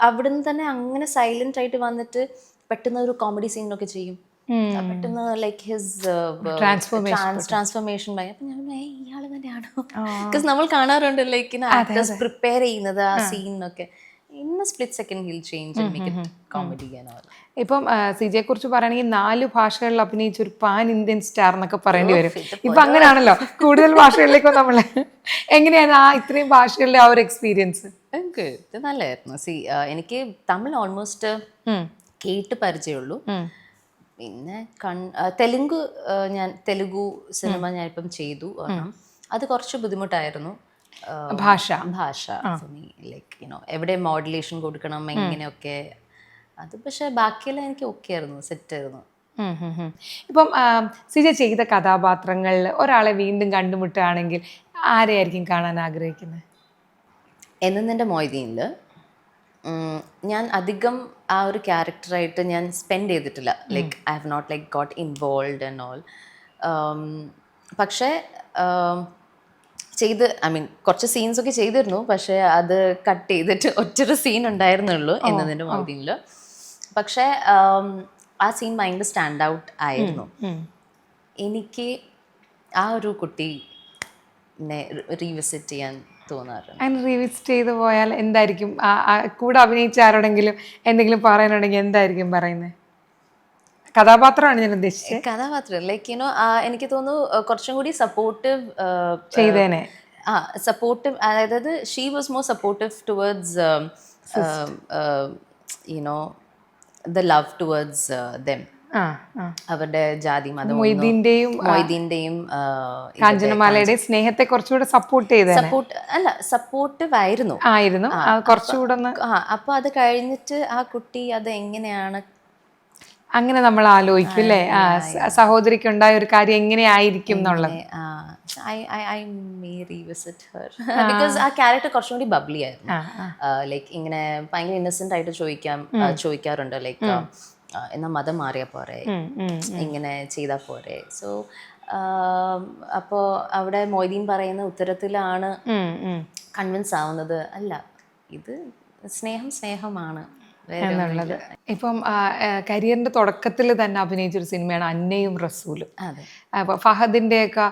അവിടുന്ന് തന്നെ അങ്ങനെ സൈലന്റ് ആയിട്ട് വന്നിട്ട് പെട്ടെന്ന് ഒരു കോമഡി സീനൊക്കെ ചെയ്യും. പെട്ടെന്ന് ലൈക്ക് ഹിസ് ട്രാൻസ്ഫോർമേഷൻ അപ്പൊ ഞാൻ പറഞ്ഞു, "ഏയ്, ഇയാൾ തന്നെയാണോ? ബിക്കോസ് നമ്മൾ കാണാറുണ്ട് ലൈക്ക് ആക്ടേഴ്സ് പ്രിപ്പയർ ചെയ്യുന്നത് ആ സീനിനൊക്കെ ഇന്ന split second he'll change comedy ഇപ്പം സിജയെ കുറിച്ച് പറയണെങ്കിൽ നാല് ഭാഷകളിൽ അഭിനയിച്ച ഒരു പാൻ ഇന്ത്യൻ സ്റ്റാർ എന്നൊക്കെ പറയേണ്ടി വരും. ഇപ്പൊ അങ്ങനെയാണല്ലോ. കൂടുതൽ ഭാഷകളിലേക്കും നമ്മൾ എങ്ങനെയാണ് ആ ഇത്രയും ഭാഷകളിലെ ആ ഒരു എക്സ്പീരിയൻസ് ഇത് നല്ലായിരുന്നു. സി എനിക്ക് തമിഴ് ഓൾമോസ്റ്റ് കേട്ട് പരിചയമുള്ളൂ. പിന്നെ കൺ തെലുങ്ക് ഞാൻ തെലുഗു സിനിമ ഞാനിപ്പം ചെയ്തു. അത് കുറച്ച് ബുദ്ധിമുട്ടായിരുന്നു. ഭാഷ. ഭാഷ. ലൈക്ക് യുനോ എവിടെ മോഡുലേഷൻ കൊടുക്കണം എങ്ങനെയൊക്കെ. അത് പക്ഷെ ബാക്കിയെല്ലാം എനിക്ക് ഓക്കെ ആയിരുന്നു സെറ്റ് ആയിരുന്നു. ഇപ്പം സിജ ചെയ്ത കഥാപാത്രങ്ങളിൽ ഒരാളെ വീണ്ടും കണ്ടുമുട്ടുകയാണെങ്കിൽ ആരെയായിരിക്കും കാണാൻ ആഗ്രഹിക്കുന്നത്? എന്നെ മൊയ്തീനിൽ ഞാൻ അധികം ആ ഒരു ക്യാരക്ടറായിട്ട് ഞാൻ സ്പെൻഡ് ചെയ്തിട്ടില്ല. Like I have not like got involve and all പക്ഷേ ചെയ്ത് ഐ മീൻ കുറച്ച് സീൻസ് ഒക്കെ ചെയ്തിരുന്നു. പക്ഷെ അത് കട്ട് ചെയ്തിട്ട് [LAUGHS] ഒറ്റൊരു സീൻ ഉണ്ടായിരുന്നുള്ളൂ എന്നതിന്റെ മൊയ്തീനിൽ പക്ഷേ ആ സീൻ ഭയങ്കര സ്റ്റാൻഡ് ഔട്ട് ആയിരുന്നു. എനിക്ക് ആ ഒരു കുട്ടി റീവിസിറ്റ് ചെയ്യാൻ തോന്നാറുണ്ട്. അങ്ങനെ റീവിസിറ്റ് ചെയ്ത് പോയാൽ എന്തായിരിക്കും? കൂടെ അഭിനയിച്ച ആരോടെങ്കിലും എന്തെങ്കിലും പറയാനുണ്ടെങ്കിൽ എന്തായിരിക്കും പറയുന്നത് കഥാപാത്രമാണ് ഞാൻ ഉദ്ദേശിച്ചത്. കഥാപാത്രം. ലൈക്ക് യുനോ എനിക്ക് തോന്നുന്നു കുറച്ചും കൂടി സപ്പോർട്ടീവ് ചെയ്തേനെ. ആ സപ്പോർട്ടീവ് അതായത് she was more supportive towards you know the love towards them അവരുടെ ജാതി മതം മൊയ്തീന്റെയും മൊയ്തീന്റെയും കാഞ്ചനമാലയുടെ സ്നേഹത്തെ കുറച്ചുകൂടെ സപ്പോർട്ട് ചെയ്ത സപ്പോർട്ട് അല്ല സപ്പോർട്ടീവ് ആയിരുന്നു. ആയിരുന്നു. കുറച്ചുകൂടെ അപ്പൊ അത് കഴിഞ്ഞിട്ട് ആ കുട്ടി അത് എങ്ങനെയാണ് അങ്ങനെ നമ്മൾ ആലോചിക്കും അല്ലേ? ആ സഹോദരിക്ക് ഉണ്ടായ ഒരു കാര്യം എങ്ങനെയായിരിക്കും എന്നുള്ളത്. ബിക്കോസ് ആ. ക്യാരക്ടർ [LAUGHS] കുറച്ചും കൂടി ബബ്ലി ആയിരുന്നു. ലൈക്ക് ഇങ്ങനെ ഭയങ്കര ഇന്നസെന്റ് ആയിട്ട് ചോദിക്കാം ചോദിക്കാറുണ്ട്. ലൈക്ക് എന്നാ മതം മാറിയ പോരെ? ഇങ്ങനെ ചെയ്താ പോരെ? സോ അപ്പോ അവിടെ മൊയ്തീൻ പറയുന്ന ഉത്തരത്തിലാണ്. കൺവിൻസ് ആവുന്നത്. അല്ല ഇത് സ്നേഹം സ്നേഹമാണ്. എന്നുള്ളത്. ഇപ്പം കരിയറിന്റെ തുടക്കത്തിൽ തന്നെ അഭിനയിച്ചൊരു സിനിമയാണ് അന്നയും റസൂലും. അതെ. അപ്പൊ ഫഹദിന്റെ ഒക്കെ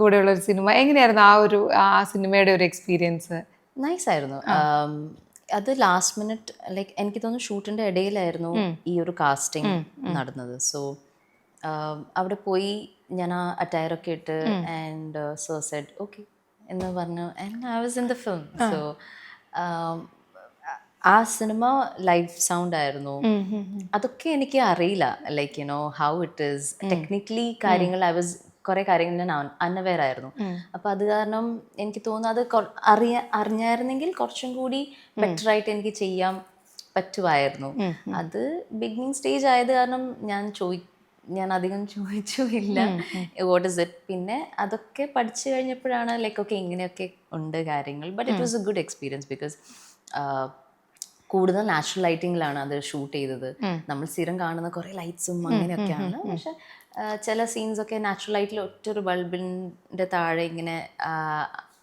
കൂടെയുള്ള ഒരു സിനിമ എങ്ങനെയായിരുന്നു ആ ഒരു ആ സിനിമയുടെ ഒരു എക്സ്പീരിയൻസ് നൈസ് ആയിരുന്നു അത് ലാസ്റ്റ് മിനിറ്റ് ലൈക്ക് എനിക്ക് തോന്നുന്നു ഷൂട്ടിന്റെ ഇടയിലായിരുന്നു ഈ ഒരു കാസ്റ്റിംഗ് നടന്നത്. സോ അവിടെ പോയി ഞാൻ ആ അറ്റയറൊക്കെ ഒക്കെ ഇട്ട് ആൻഡ് സോ സെഡ് ഓക്കെ എന്ന് പറഞ്ഞു. And I was in the film so ആ സിനിമ ലൈവ് സൗണ്ട് ആയിരുന്നു. അതൊക്കെ എനിക്ക് അറിയില്ല. Like you know how it is technically കാര്യങ്ങൾ ഐ വാസ് കുറെ കാര്യങ്ങൾ ഞാൻ അൺഅവെയർ ആയിരുന്നു. അപ്പൊ അത് കാരണം എനിക്ക് തോന്നുന്നത് അത് അറിയ അറിഞ്ഞായിരുന്നെങ്കിൽ കുറച്ചും കൂടി ബെറ്റർ ആയിട്ട് എനിക്ക് ചെയ്യാൻ പറ്റുമായിരുന്നു. അത് ബിഗിനിങ് സ്റ്റേജ് ആയത് കാരണം ഞാൻ ചോദി ഞാൻ അധികം ചോദിച്ചു ഇല്ല. വാട്ട് ഇസ് ഇറ്റ് പിന്നെ അതൊക്കെ പഠിച്ചു കഴിഞ്ഞപ്പോഴാണ് ലൈക്ക് ഓക്കെ ഇങ്ങനെയൊക്കെ ഉണ്ട് കാര്യങ്ങൾ. But it was a good experience because കൂടുതൽ നാച്ചുറൽ ലൈറ്റിങ്ങിലാണ് അത് ഷൂട്ട് ചെയ്തത്. നമ്മൾ സ്ഥിരം കാണുന്ന കുറേ ലൈറ്റ്സും അങ്ങനെയൊക്കെയാണ്. പക്ഷെ ചില സീൻസ് ഒക്കെ നാച്ചുറൽ ലൈറ്റിൽ ഒറ്റൊരു ബൾബിന്റെ താഴെ ഇങ്ങനെ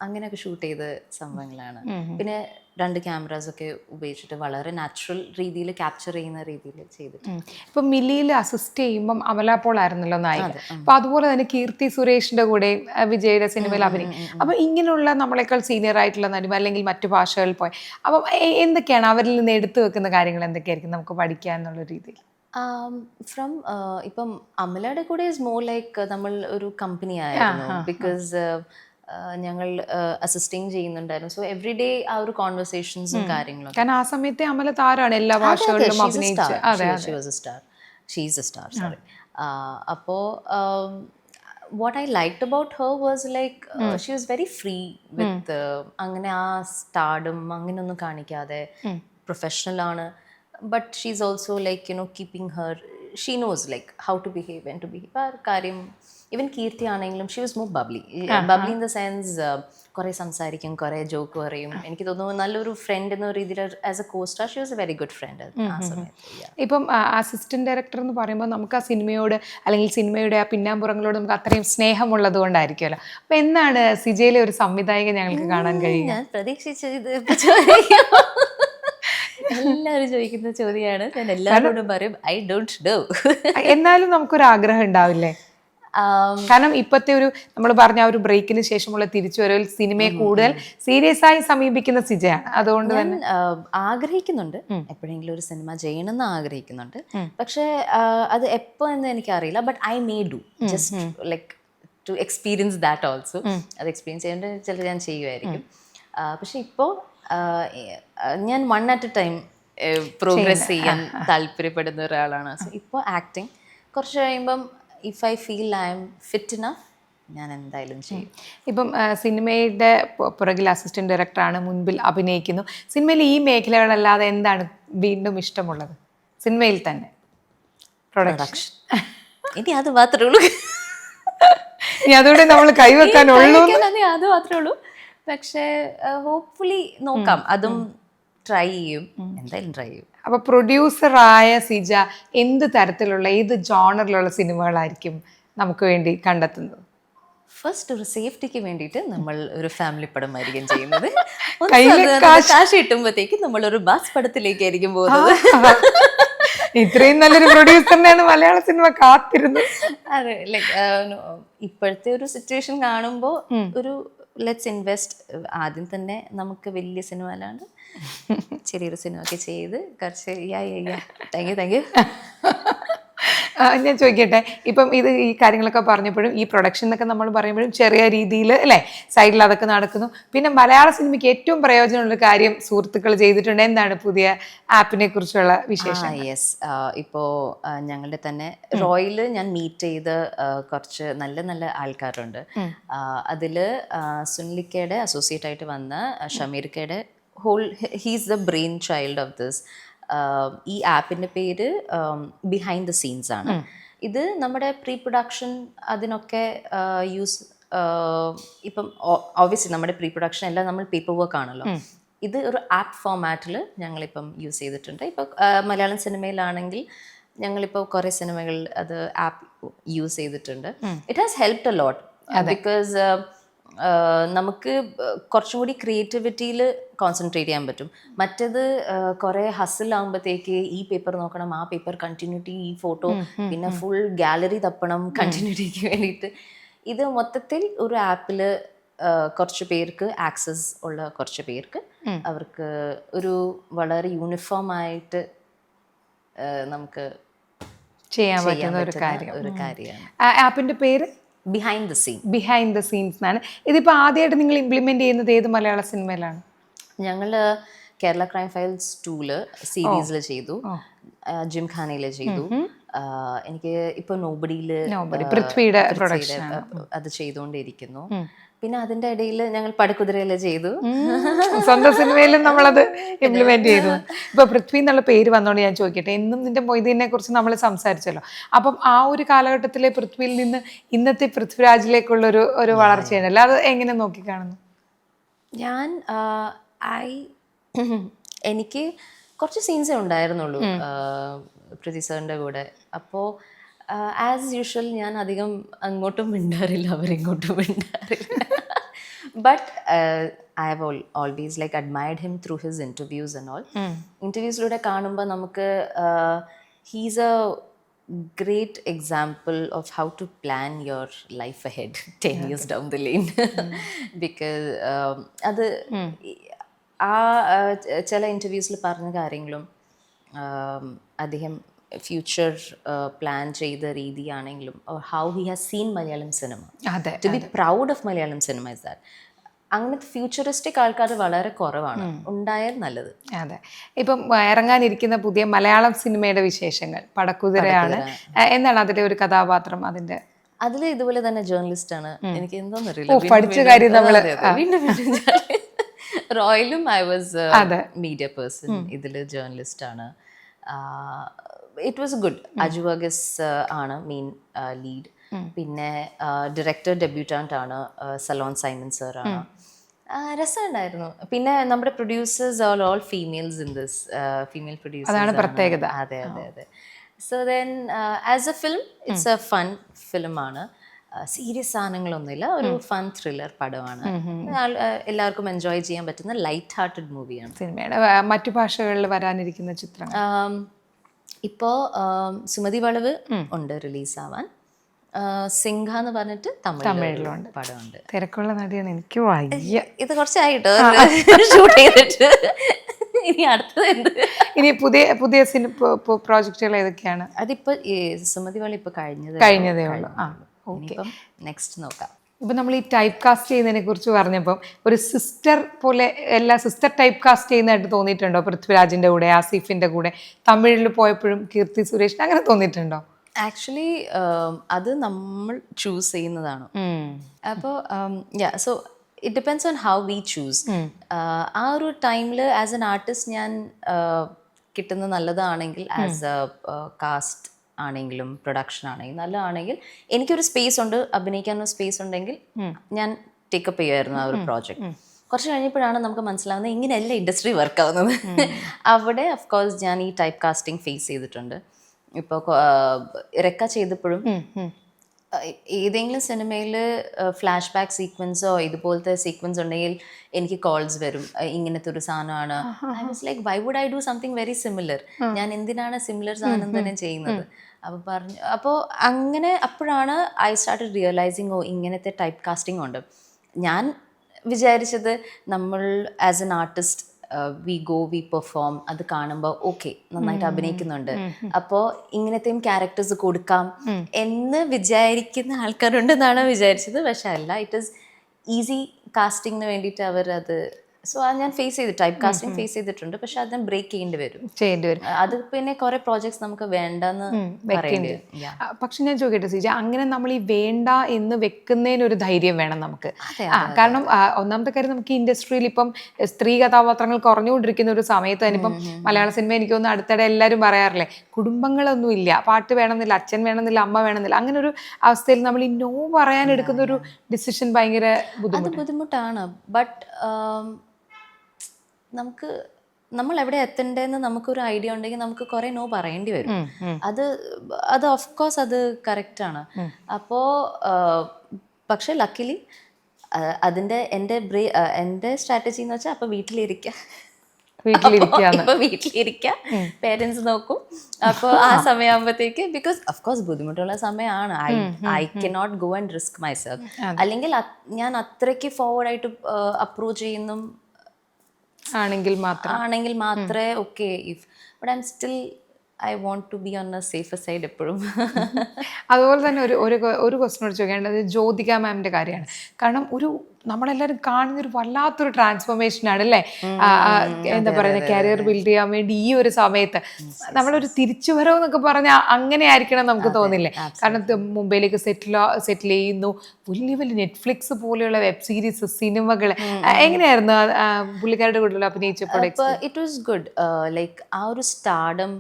അങ്ങനെയൊക്കെ ഷൂട്ട് ചെയ്ത സംഭവങ്ങളാണ്. പിന്നെ രണ്ട് ക്യാമറാസ് ഒക്കെ ഉപയോഗിച്ചിട്ട് വളരെ നാച്ചുറൽ രീതിയിൽ ക്യാപ്ചർ ചെയ്യുന്ന രീതിയിൽ ചെയ്തിട്ടുണ്ട്. ഇപ്പൊ മില്ലിയിൽ അസിസ്റ്റ് ചെയ്യുമ്പം അമല പോൾ ആയിരുന്നല്ലോ നായിക. അപ്പൊ അതുപോലെ തന്നെ കീർത്തി സുരേഷിന്റെ കൂടെ വിജയുടെ സിനിമയിൽ അഭിനയം അപ്പൊ ഇങ്ങനെയുള്ള നമ്മളെക്കാൾ സീനിയർ ആയിട്ടുള്ള നടിമ അല്ലെങ്കിൽ മറ്റു ഭാഷകളിൽ പോയി അപ്പം എന്തൊക്കെയാണ് അവരിൽ നിന്ന് എടുത്തു വെക്കുന്ന കാര്യങ്ങൾ എന്തൊക്കെയായിരിക്കും നമുക്ക് പഠിക്കാൻ എന്നുള്ള രീതിയിൽ? ഫ്രം ഇപ്പം അമലയുടെ കൂടെ ഇസ് മോർ ലൈക്ക് നമ്മൾ ഒരു കമ്പനി ആയിരുന്നു. ബിക്കോസ് ഞങ്ങൾ അസിസ്റ്റിങ് ചെയ്യുന്നുണ്ടായിരുന്നു. സോ എവറി ഡേ ആ ഒരു കോൺവെർസേഷൻസും കാര്യങ്ങളും കാരണം ആ സമയത്തെ അമല താരാണ് എല്ലാ ഭാഷകളിലും star she's a star sorry അപ്പോൾ what I like about her was like she was very free with അങ്ങനെ ആ സ്റ്റാർഡും അങ്ങനെയൊന്നും കാണിക്കാതെ പ്രൊഫഷണൽ ആണ്. But she's also like you know keeping her she knows like how to behave and to behave ആ കാര്യം even Keerthi ആണെങ്കിലും she was more bubbly bubbly in the sense കുറേ സംസാരിക്കും കുറേ ജോക്ക് പറയും. എനിക്ക് തോന്നുന്നു നല്ലൊരു ഫ്രണ്ട് എന്ന രീതിയിൽ as a costar she was a very good friend ആ സമയത്ത്. ഇപ്പം അസിസ്റ്റന്റ് ഡയറക്ടർ എന്ന് പറയുമ്പോൾ നമുക്ക് ആ സിനിമയോട് അല്ലെങ്കിൽ സിനിമയുടെ ആ പിന്നാമ്പുറങ്ങളോട് നമുക്ക് അത്രയും സ്നേഹമുള്ളത് കൊണ്ടായിരിക്കുമല്ലോ. അപ്പൊ എന്നാണ് സിജയിലെ ഒരു സംവിധായകൻ ഞങ്ങൾക്ക് കാണാൻ കഴിയും ഞാൻ പ്രതീക്ഷിച്ചത്. എല്ലാവരും ചോദിക്കുന്ന ചോദ്യമാണ്. ഞാൻ എല്ലാവരോടും പറയും ഐ ഡോണ്ട് ഡോ എന്നാലും നമുക്കൊരു ആഗ്രഹം ഉണ്ടാവില്ലേ കാരണം ഇപ്പത്തെ ഒരു നമ്മൾ പറഞ്ഞ ഒരു ബ്രേക്കിന് ശേഷമുള്ള തിരിച്ചുവരവിൽ സിനിമയെ കൂടുതൽ സീരിയസ് ആയി സമീപിക്കുന്ന സിജയാണ്. അതുകൊണ്ട് തന്നെ. ആഗ്രഹിക്കുന്നുണ്ട്. എപ്പോഴെങ്കിലും ഒരു സിനിമ ചെയ്യണമെന്ന് ആഗ്രഹിക്കുന്നുണ്ട്. പക്ഷേ അത് എപ്പോ എന്ന് എനിക്കറിയില്ല. But I may do just like to experience that also അത് എക്സ്പീരിയൻസ് ചെയ്യേണ്ട ചിലപ്പോൾ ഞാൻ ചെയ്യുമായിരിക്കും. പക്ഷെ ഇപ്പോൾ ഞാൻ one at a time progress ചെയ്യാൻ താല്പര്യപ്പെടുന്ന ഒരാളാണ്. ഇപ്പോൾ ആക്ടിങ് കുറച്ച് കഴിയുമ്പം if I feel I'm fit enough ഞാൻ എന്തായാലും ചെയ്യും. ഇപ്പം സിനിമയുടെ പുറകിൽ അസിസ്റ്റന്റ് ഡയറക്ടറാണ് മുൻപിൽ അഭിനയിക്കുന്നു. സിനിമയിൽ ഈ മേഖലകളല്ലാതെ എന്താണ് വീണ്ടും ഇഷ്ടമുള്ളത്? സിനിമയിൽ തന്നെ. പ്രൊഡക്ഷൻ ഇനി അത് മാത്രമേ ഉള്ളൂ. ഇനി അതുകൊണ്ട് നമ്മൾ കൈവെക്കാനുള്ളൂ അത് മാത്രമേ ഉള്ളൂ. പക്ഷേ ഹോപ്പ്ഫുള്ളി നോക്കാം. അതും ട്രൈ ചെയ്യും. എന്തായാലും ട്രൈ ചെയ്യും. അപ്പൊ പ്രൊഡ്യൂസറായ സിജ എന്ത് തരത്തിലുള്ള ഏത് ജോണറിലുള്ള സിനിമകളായിരിക്കും നമുക്ക് വേണ്ടി കണ്ടെത്തുന്നത്? ഫസ്റ്റ് ഒരു സേഫ്റ്റിക്ക് വേണ്ടിയിട്ട് നമ്മൾ ഒരു ഫാമിലി പടമായിരിക്കും ചെയ്യുന്നത്. [LAUGHS] കാശ് കിട്ടുമ്പോഴത്തേക്ക് നമ്മൾ ഒരു ബാസ് പടത്തിലേക്കായിരിക്കും പോകുന്നത്. ഇത്രയും നല്ലൊരു പ്രൊഡ്യൂസറിനെയാണ് മലയാള സിനിമ കാത്തിരുന്നത്. അതെ ലൈക്ക് ഇപ്പോഴത്തെ ഒരു സിറ്റുവേഷൻ കാണുമ്പോൾ ഒരു ലെറ്റ്സ് ഇൻവെസ്റ്റ് ആദ്യം തന്നെ നമുക്ക് വലിയ സിനിമ അല്ലാണ്ട് [LAUGHS] ചെറിയൊരു സിനിമ ഒക്കെ ചെയ്ത് കുറച്ച് yeah yeah thank you thank you ഞാൻ ചോദിക്കട്ടെ. ഇപ്പം ഇത് ഈ കാര്യങ്ങളൊക്കെ പറഞ്ഞപ്പോഴും ഈ പ്രൊഡക്ഷൻ എന്നൊക്കെ നമ്മൾ പറയുമ്പോഴും ചെറിയ രീതിയിൽ അല്ലേ? സൈഡിൽ അതൊക്കെ നടക്കുന്നു. പിന്നെ മലയാള സിനിമയ്ക്ക് ഏറ്റവും പ്രയോജനമുള്ള കാര്യം സുഹൃത്തുക്കൾ ചെയ്തിട്ടുണ്ട്. എന്താണ് പുതിയ ആപ്പിനെ കുറിച്ചുള്ള വിശേഷം യെസ് ഇപ്പോൾ ഞങ്ങളുടെ തന്നെ റോയിൽ ഞാൻ മീറ്റ് ചെയ്ത് കുറച്ച് നല്ല നല്ല ആൾക്കാരുണ്ട്. അതിൽ സുനിലിക്കയുടെ അസോസിയേറ്റ് ആയിട്ട് വന്ന ഷമീർക്കയുടെ whole he's the brain child of this ഈ ആപ്പിന്റെ പേര് ബിഹൈൻഡ് ദ സീൻസ് ആണ്. ഇത് നമ്മുടെ പ്രീ പ്രൊഡക്ഷൻ അതിനൊക്കെ യൂസ് ഇപ്പം ഓബിയസ്ലി നമ്മുടെ പ്രീ പ്രൊഡക്ഷൻ എല്ലാം നമ്മൾ പേപ്പർ വർക്ക് ആണല്ലോ ഇത് ഒരു ആപ്പ് ഫോമാറ്റിൽ ഞങ്ങളിപ്പം യൂസ് ചെയ്തിട്ടുണ്ട്. ഇപ്പോൾ മലയാളം സിനിമയിലാണെങ്കിൽ ഞങ്ങളിപ്പോൾ കുറേ സിനിമകൾ അത് ആപ്പ് യൂസ് ചെയ്തിട്ടുണ്ട്. It has helped a lot because നമുക്ക് കുറച്ചും കൂടി ക്രിയേറ്റിവിറ്റിയിൽ കോൺസെൻട്രേറ്റ് ചെയ്യാൻ പറ്റും. മറ്റത് കുറേ ഹസിലാകുമ്പോഴത്തേക്ക് ഈ പേപ്പർ നോക്കണം ആ പേപ്പർ കണ്ടിന്യൂറ്റി ഈ ഫോട്ടോ പിന്നെ ഫുൾ ഗാലറി തപ്പണം കണ്ടിന്യൂറ്റിക്ക് വേണ്ടിയിട്ട്. ഇത് മൊത്തത്തിൽ ഒരു ആപ്പിൽ കുറച്ച് പേർക്ക് ആക്സസ് ഉള്ള കുറച്ച് പേർക്ക് അവർക്ക് ഒരു വളരെ യൂണിഫോം ആയിട്ട് നമുക്ക് ചെയ്യാൻ പറ്റുന്ന ഒരു കാര്യം. ഒരു കാര്യമാണ്. ആപ്പിന്റെ പേര്? Behind the scene behind the scenes എന്നാണ് ഇതിപ്പോൾ ആദ്യമായിട്ട് നിങ്ങൾ ഇംപ്ലിമെന്റ് ചെയ്യുന്നത് ഏത് മലയാള സിനിമയിലാണ്? ഞങ്ങൾ കേരള ക്രൈം ഫയൽസ് ടൂൽ സീരീസിൽ ചെയ്തു. ജിം ഖാനയിൽ ചെയ്തു. എനിക്ക് ഇപ്പൊ നോബഡിയിൽ പൃഥ്വിയുടെ അത് ചെയ്തുകൊണ്ടിരിക്കുന്നു. പിന്നെ അതിന്റെ ഇടയിൽ ഞങ്ങൾ പടക്കുതിരയിൽ ചെയ്തു. സ്വന്തം സിനിമയിലും നമ്മളത് ഇംപ്ലിമെന്റ് ചെയ്തു. ഇപ്പൊ പൃഥ്വി എന്നുള്ള പേര് വന്നോണ്ട് ഞാൻ ചോദിക്കട്ടെ എന്നും നിന്റെ മൊയ്തീനെ കുറിച്ച് നമ്മൾ സംസാരിച്ചല്ലോ. അപ്പം ആ ഒരു കാലഘട്ടത്തിലെ പൃഥ്വിയിൽ നിന്ന് ഇന്നത്തെ പൃഥ്വിരാജിലേക്കുള്ള ഒരു ഒരു വളർച്ചയാണല്ലോ അത് എങ്ങനെ നോക്കിക്കാണുന്നു? ഞാൻ ഐ എനിക്ക് കുറച്ച് സീൻസേ ഉണ്ടായിരുന്നുള്ളൂ. പൃഥ്വി സാറിന്റെ കൂടെ. അപ്പോൾ ആസ് യൂഷ്വൽ ഞാൻ അധികം അങ്ങോട്ടും മിണ്ടാറില്ല അവരിങ്ങോട്ടും മിണ്ടാറില്ല. But I have all always like admired him through his interviews and all ഇന്റർവ്യൂസിലൂടെ കാണുമ്പോൾ നമുക്ക് he's a great example of how to plan your life a 10 years down the line because അത് ആ ചില ഇന്റർവ്യൂസിൽ പറഞ്ഞ കാര്യങ്ങളും അദ്ദേഹം ഫ്യൂച്ചർ പ്ലാൻ ചെയ്ത രീതിയാണെങ്കിലും how he has seen Malayalam cinema അതെ to be proud of Malayalam cinema is that അങ്ങനത്തെ futuristic ആൾക്കാർ വളരെ കുറവാണ്. ഉണ്ടായാൽ നല്ലത്. അതെ. ഇപ്പം ഇറങ്ങാനിരിക്കുന്ന പുതിയ മലയാളം സിനിമയുടെ വിശേഷങ്ങൾ പടക്കുതിരയാണ്. എന്നാണ് എന്താണ് അതിലെ ഒരു കഥാപാത്രം അതിന്റെ അതിൽ ഇതുപോലെ തന്നെ ജേർണലിസ്റ്റ് ആണ്. എനിക്ക് എന്തോന്നറിയില്ല പഠിച്ച കാര്യം നമ്മൾ വീണ്ടും [LAUGHS] റോയലും ഐ വാസ് മീഡിയ പേഴ്സൺ ഇതിൽ ജേർണലിസ്റ്റ് ആണ്. It was good Aju Varghese ആണ് മെയിൻ ലീഡ് പിന്നെ ഡയറക്ടർ ഡെബ്യൂട്ടാന്റ് ആണ് സലോൺ സൈമൺ സർ ആണ്. ആ, രസമുണ്ടായിരുന്നു. പിന്നെ നമ്മുടെ producers all all females in this female producers അതാണ് പ്രത്യേകത. അതെ അതെ അതെ. So then as a film it's a fun ഫിലിമാണ് സീരിയസ് സാധനങ്ങളൊന്നുമില്ല. ഒരു ഫൺ ത്രില്ലർ പടമാണ്. എല്ലാവർക്കും എൻജോയ് ചെയ്യാൻ പറ്റുന്ന ലൈറ്റ് ഹാർട്ടഡ് മൂവിയാണ് സിനിമയുടെ മറ്റു ഭാഷകളിൽ വരാനിരിക്കുന്ന ചിത്രം ഇപ്പോൾ സുമതി വളവ് ഉണ്ട് റിലീസ് ആവാൻ ആ, സിംഹ എന്ന് പറഞ്ഞിട്ട് തമിഴിലുണ്ട്. പടമുണ്ട്. തിരക്കുള്ള നടിയാണ്. എനിക്ക് വയ്യ. ഇത് കുറച്ചായിട്ടോ? ഷൂട്ട് ചെയ്തിട്ട്. ഇനി അടുത്തത് എന്ത്? ഇനി പുതിയ പുതിയ സിനിമ പ്രോജക്റ്റുകൾ ഏതൊക്കെയാണ്? അതിപ്പോ സുമതി വള ഇപ്പൊ കഴിഞ്ഞത് കഴിഞ്ഞതേ ഉള്ളൂ. ആ. ഇനിയിപ്പം നെക്സ്റ്റ് നോക്കാം. ഇപ്പം നമ്മൾ ഈ ടൈപ്പ് കാസ്റ്റ് ചെയ്യുന്നതിനെ കുറിച്ച് പറഞ്ഞപ്പം ഒരു സിസ്റ്റർ പോലെ എല്ലാ സിസ്റ്റർ ടൈപ്പ് കാസ്റ്റ് ചെയ്യുന്നതായിട്ട് തോന്നിയിട്ടുണ്ടോ? പൃഥ്വിരാജിന്റെ കൂടെ ആസിഫിന്റെ കൂടെ തമിഴിൽ പോയപ്പോഴും കീർത്തി സുരേഷിന് അങ്ങനെ തോന്നിയിട്ടുണ്ടോ? ആക്ച്വലി അത് നമ്മൾ ചൂസ് ചെയ്യുന്നതാണ്. അപ്പോൾ so it depends on how we choose ആ ഒരു ടൈമിൽ ആസ് എൻ ആർട്ടിസ്റ്റ് ഞാൻ കിട്ടുന്ന നല്ലതാണെങ്കിൽ ആസ് എ കാസ്റ്റ് ആണെങ്കിലും പ്രൊഡക്ഷൻ ആണെങ്കിലും നല്ലതാണെങ്കിൽ എനിക്കൊരു സ്പേസ് ഉണ്ട് അഭിനയിക്കാനൊരു സ്പേസ് ഉണ്ടെങ്കിൽ ഞാൻ ടേക്കപ്പ് ചെയ്യുമായിരുന്നു ആ ഒരു പ്രോജക്റ്റ് കുറച്ച് കഴിഞ്ഞപ്പോഴാണ് നമുക്ക് മനസ്സിലാവുന്നത് ഇങ്ങനെയല്ല ഇൻഡസ്ട്രി വർക്ക് ആവുന്നത്. അവിടെ അഫ്കോഴ്സ് ഞാൻ ഈ ടൈപ്പ് കാസ്റ്റിംഗ് ഫേസ് ചെയ്തിട്ടുണ്ട് ഇപ്പോൾ ഇറക്ക ചെയ്തപ്പോഴും ഏതെങ്കിലും സിനിമയിൽ ഫ്ലാഷ് ബാക്ക് സീക്വൻസോ ഇതുപോലത്തെ സീക്വൻസ് ഉണ്ടെങ്കിൽ എനിക്ക് കോൾസ് വരും. ഇങ്ങനത്തെ ഒരു സാധനമാണ്. I was like why would I do something very similar ഞാൻ എന്തിനാണ് സിമിലർ സാധനം തന്നെ ചെയ്യുന്നത്? അപ്പോൾ പറഞ്ഞു അപ്പോൾ അങ്ങനെ അപ്പോഴാണ് ഐ സ്റ്റാർട്ട് റിയലൈസിങ് ഓ ഇങ്ങനത്തെ ടൈപ്പ് കാസ്റ്റിംഗ് ഉണ്ട്. ഞാൻ വിചാരിച്ചത് നമ്മൾ as an artist we go we perform അത് കാണുമ്പോൾ ഓക്കെ നന്നായിട്ട് അഭിനയിക്കുന്നുണ്ട്. അപ്പോൾ ഇങ്ങനത്തെയും ക്യാരക്ടേഴ്സ് കൊടുക്കാം എന്ന് വിചാരിക്കുന്ന ആൾക്കാരുണ്ടെന്നാണ് വിചാരിച്ചത്. പക്ഷെ അല്ല ഇറ്റ് ഈസ് ഈസി കാസ്റ്റിംഗിന് വേണ്ടിയിട്ട് അവർ അത് സോ അത് ഞാൻ ഫേസ് ചെയ്ത് ടൈപ്പ് കാസ്റ്റിംഗ് ഫേസ് ചെയ്തിട്ടുണ്ട്. പക്ഷെ അത് ബ്രേക്ക് ചെയ്യേണ്ടി വരും. ചെയ്യേണ്ടി വരും. അത് പിന്നെ കുറെ പ്രോജക്ട്സ് നമുക്ക് വേണ്ടെന്ന് വെക്കേണ്ടി പക്ഷെ ഞാൻ ചോദിക്കട്ടെ സീജ അങ്ങനെ നമ്മൾ ഈ വേണ്ട എന്ന് വെക്കുന്നതിന് ഒരു ധൈര്യം വേണം നമുക്ക്. കാരണം ഒന്നാമത്തെ കാര്യം നമുക്ക് ഈ ഇൻഡസ്ട്രിയിൽ ഇപ്പം സ്ത്രീ കഥാപാത്രങ്ങൾ കുറഞ്ഞുകൊണ്ടിരിക്കുന്ന ഒരു സമയത്ത് തന്നെ ഇപ്പം മലയാള സിനിമ എനിക്ക് ഒന്ന് അടുത്തിടെ എല്ലാവരും പറയാറില്ലേ കുടുംബങ്ങളൊന്നും ഇല്ല പാട്ട് വേണമെന്നില്ല അച്ഛൻ വേണമെന്നില്ല അമ്മ വേണമെന്നില്ല അങ്ങനെ ഒരു അവസ്ഥയിൽ നമ്മൾ ഈ നോ പറയാൻ എടുക്കുന്ന ഒരു ഡിസിഷൻ ഭയങ്കര ബുദ്ധിമുട്ട്. ബുദ്ധിമുട്ടാണ്. ബട്ട് നമുക്ക് നമ്മൾ എവിടെ എത്തണ്ടേന്ന് നമുക്കൊരു ഐഡിയ ഉണ്ടെങ്കിൽ നമുക്ക് കുറെ നോ പറയേണ്ടി വരും. അത് അത് ഓഫ് കോഴ്സ് അത് കറക്റ്റ് ആണ്. അപ്പോ ആ, പക്ഷെ ലക്കിലി അതിന്റെ എന്റെ ബ്രേ എന്റെ സ്ട്രാറ്റജി എന്ന് വെച്ചാൽ അപ്പൊ വീട്ടിലിരിക്കുക വീട്ടിലിരിക്കുക പേരൻസ് നോക്കും. അപ്പോൾ ആ സമയമാകുമ്പോഴത്തേക്ക് ബിക്കോസ് ഓഫ് കോഴ്സ് ബുദ്ധിമുട്ടുള്ള സമയമാണ് I I K not go and risk myself അല്ലെങ്കിൽ ഞാൻ അത്രയ്ക്ക് ഫോർവേഡ് ആയിട്ട് അപ്രൂവ് ചെയ്യുന്നു ആണെങ്കിൽ മാത്രം. ആണെങ്കിൽ മാത്രമേ okay if but I'm still I want to be on a safe side എപ്പോഴും. [LAUGHS] അതുപോലെ തന്നെ ഒരു ഒരു ഒരു ക്വസ്റ്റിനോട് ചോദിക്കേണ്ടത് ജ്യോതിക മാമിന്റെ കാര്യമാണ്. കാരണം ഒരു നമ്മളെല്ലാവരും കാണുന്ന ഒരു വല്ലാത്തൊരു ട്രാൻസ്ഫോർമേഷൻ ആണ് അല്ലേ? എന്താ പറയുന്നത് കരിയർ ബിൽഡ് ചെയ്യാൻ വേണ്ടി ഈ ഒരു സമയത്ത് നമ്മളൊരു തിരിച്ചുവരവ് എന്നൊക്കെ പറഞ്ഞാൽ അങ്ങനെ ആയിരിക്കണം നമുക്ക് തോന്നില്ലേ? കാരണം മുംബൈയിലേക്ക് സെറ്റിൽ സെറ്റിൽ ചെയ്യുന്നു. വലിയ വലിയ നെറ്റ്ഫ്ലിക്സ് പോലെയുള്ള വെബ് സീരീസ് സിനിമകൾ എങ്ങനെയായിരുന്നു? പുള്ളിക്കാരുടെ കൂടെ അഭിനയിച്ചപ്പോൾ ഇറ്റ് വാസ് ഗുഡ് ലൈക്ക് ആ ഒരു സ്റ്റാർഡം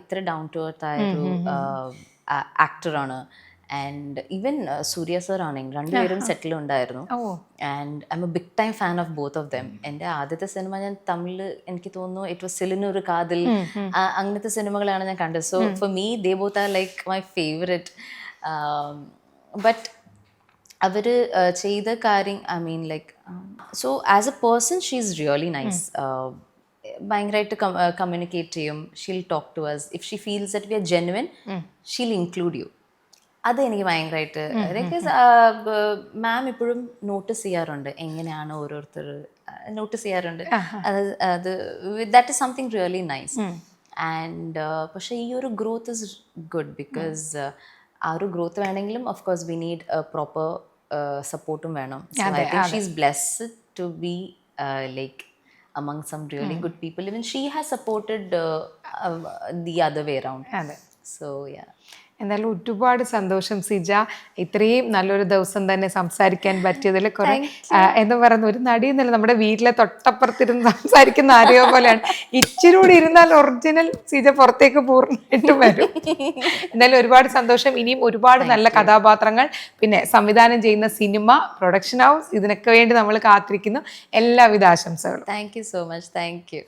ഇത്ര ഡൗൺ ടു എർത്ത് ആയ ഒരു ആക്ടറാണ് ആൻഡ് ഈവൻ സൂര്യ സർ ആണെങ്കിൽ രണ്ടുപേരും സെറ്റിൽ ഉണ്ടായിരുന്നു. And I'm a big time fan of both of them എന്റെ ആദ്യത്തെ സിനിമ ഞാൻ തമിഴ് എനിക്ക് തോന്നുന്നു ഇറ്റ് വാസ് സിലിനൂർ കാതിൽ. ആ, അങ്ങനത്തെ സിനിമകളാണ് ഞാൻ കണ്ടത്. So for me they both are like my favourite but അവർ ചെയ്ത കാര്യം I mean like so as a person she is really nice ഭയങ്കരമായിട്ട് കമ്മ്യൂണിക്കേറ്റ് ചെയ്യും. She'll talk to us if she feels that we are genuine she'll include you അത് എനിക്ക് ഭയങ്കരമായിട്ട് മാം ഇപ്പോഴും notice ചെയ്യാറുണ്ട്. എങ്ങനെയാണ് ഓരോരുത്തർ നോട്ടീസ് ചെയ്യാറുണ്ട്. അത് അത് that is something really nice and പക്ഷേ ഈ ഒരു ഗ്രോത്ത് ഇസ് ഗുഡ് ബിക്കോസ് ആ ഒരു ഗ്രോത്ത് വേണമെങ്കിലും of course we need proper സപ്പോർട്ടും വേണം. She's she blessed to be like among some really good people. Even she has supported uh, uh, the other way around. അതെ. So yeah. എന്തായാലും ഒരുപാട് സന്തോഷം സിജ. ഇത്രയും നല്ലൊരു ദിവസം തന്നെ സംസാരിക്കാൻ പറ്റിയതിൽ കുറെ എന്ന് പറയുന്ന ഒരു നടിയെന്നല്ല നമ്മുടെ വീട്ടിലെ തൊട്ടപ്പുറത്തിരുന്ന് സംസാരിക്കുന്ന ആരെയോ പോലെയാണ്. ഇച്ചിരി കൂടി ഇരുന്നാൽ ഒറിജിനൽ സിജ പുറത്തേക്ക് പൂർണമായിട്ട് വരും. എന്തായാലും ഒരുപാട് സന്തോഷം. ഇനിയും ഒരുപാട് നല്ല കഥാപാത്രങ്ങൾ പിന്നെ സംവിധാനം ചെയ്യുന്ന സിനിമ പ്രൊഡക്ഷൻ ഹൗസ് ഇതിനൊക്കെ വേണ്ടി നമ്മൾ കാത്തിരിക്കുന്നു. എല്ലാവിധ ആശംസകളും. Thank you so much thank you.